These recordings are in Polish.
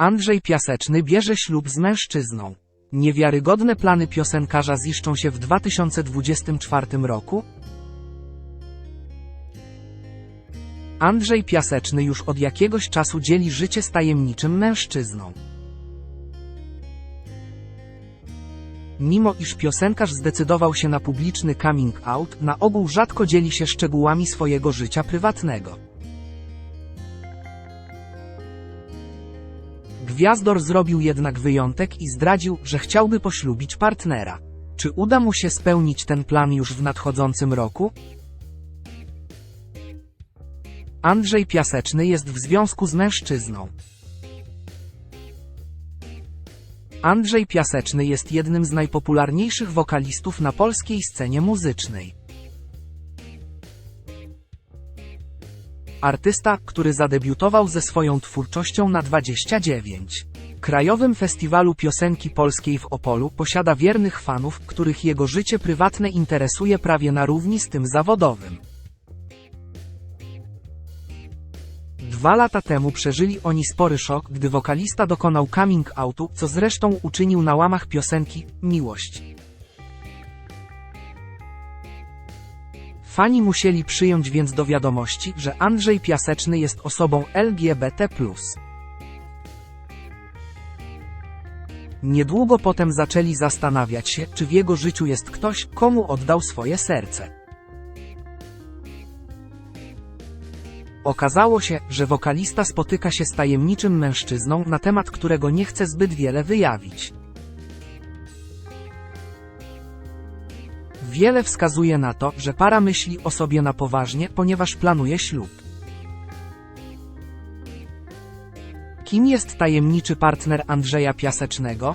Andrzej Piaseczny bierze ślub z mężczyzną. Niewiarygodne plany piosenkarza ziszczą się w 2024 roku? Andrzej Piaseczny już od jakiegoś czasu dzieli życie z tajemniczym mężczyzną. Mimo iż piosenkarz zdecydował się na publiczny coming out, na ogół rzadko dzieli się szczegółami swojego życia prywatnego. Gwiazdor zrobił jednak wyjątek i zdradził, że chciałby poślubić partnera. Czy uda mu się spełnić ten plan już w nadchodzącym roku? Andrzej Piaseczny jest w związku z mężczyzną. Andrzej Piaseczny jest jednym z najpopularniejszych wokalistów na polskiej scenie muzycznej. Artysta, który zadebiutował ze swoją twórczością na 29. Krajowym Festiwalu Piosenki Polskiej w Opolu posiada wiernych fanów, których jego życie prywatne interesuje prawie na równi z tym zawodowym. Dwa lata temu przeżyli oni spory szok, gdy wokalista dokonał coming outu, co zresztą uczynił na łamach piosenki Miłość. Fani musieli przyjąć więc do wiadomości, że Andrzej Piaseczny jest osobą LGBT. Niedługo potem zaczęli zastanawiać się, czy w jego życiu jest ktoś, komu oddał swoje serce. Okazało się, że wokalista spotyka się z tajemniczym mężczyzną, na temat którego nie chce zbyt wiele wyjawić. Wiele wskazuje na to, że para myśli o sobie na poważnie, ponieważ planuje ślub. Kim jest tajemniczy partner Andrzeja Piasecznego?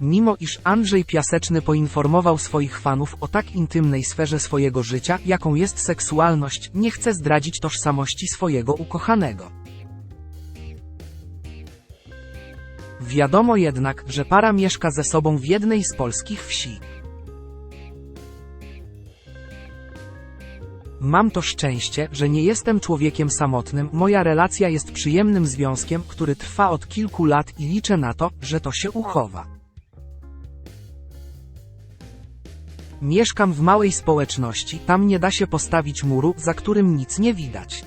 Mimo iż Andrzej Piaseczny poinformował swoich fanów o tak intymnej sferze swojego życia, jaką jest seksualność, nie chce zdradzić tożsamości swojego ukochanego. Wiadomo jednak, że para mieszka ze sobą w jednej z polskich wsi. Mam to szczęście, że nie jestem człowiekiem samotnym, moja relacja jest przyjemnym związkiem, który trwa od kilku lat i liczę na to, że to się uchowa. Mieszkam w małej społeczności, tam nie da się postawić muru, za którym nic nie widać.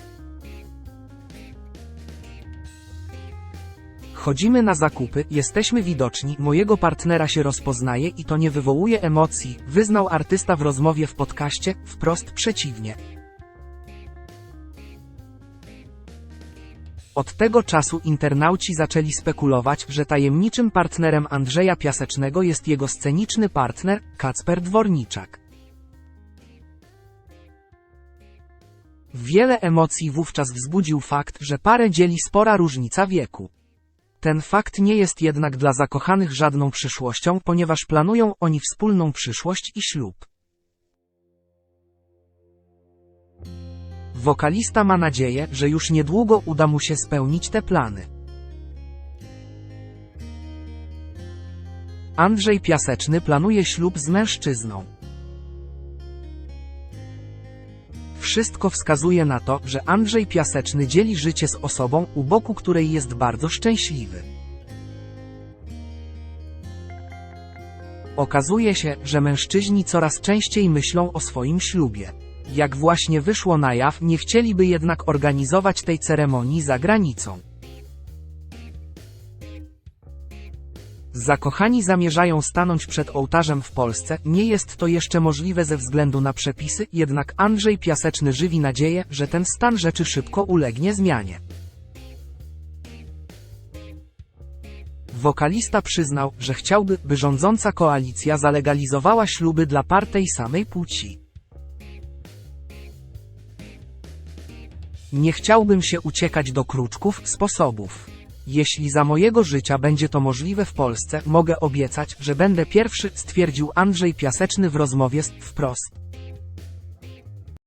Chodzimy na zakupy, jesteśmy widoczni, mojego partnera się rozpoznaje i to nie wywołuje emocji, wyznał artysta w rozmowie w podcaście, wprost przeciwnie. Od tego czasu internauci zaczęli spekulować, że tajemniczym partnerem Andrzeja Piasecznego jest jego sceniczny partner, Kacper Dworniczak. Wiele emocji wówczas wzbudził fakt, że parę dzieli spora różnica wieku. Ten fakt nie jest jednak dla zakochanych żadną przyszłością, ponieważ planują oni wspólną przyszłość i ślub. Wokalista ma nadzieję, że już niedługo uda mu się spełnić te plany. Andrzej Piaseczny planuje ślub z mężczyzną. Wszystko wskazuje na to, że Andrzej Piaseczny dzieli życie z osobą, u boku której jest bardzo szczęśliwy. Okazuje się, że mężczyźni coraz częściej myślą o swoim ślubie. Jak właśnie wyszło na jaw, nie chcieliby jednak organizować tej ceremonii za granicą. Zakochani zamierzają stanąć przed ołtarzem w Polsce, nie jest to jeszcze możliwe ze względu na przepisy, jednak Andrzej Piaseczny żywi nadzieję, że ten stan rzeczy szybko ulegnie zmianie. Wokalista przyznał, że chciałby, by rządząca koalicja zalegalizowała śluby dla par tej samej płci. Nie chciałbym się uciekać do kruczków, sposobów. Jeśli za mojego życia będzie to możliwe w Polsce, mogę obiecać, że będę pierwszy, stwierdził Andrzej Piaseczny w rozmowie z Wprost.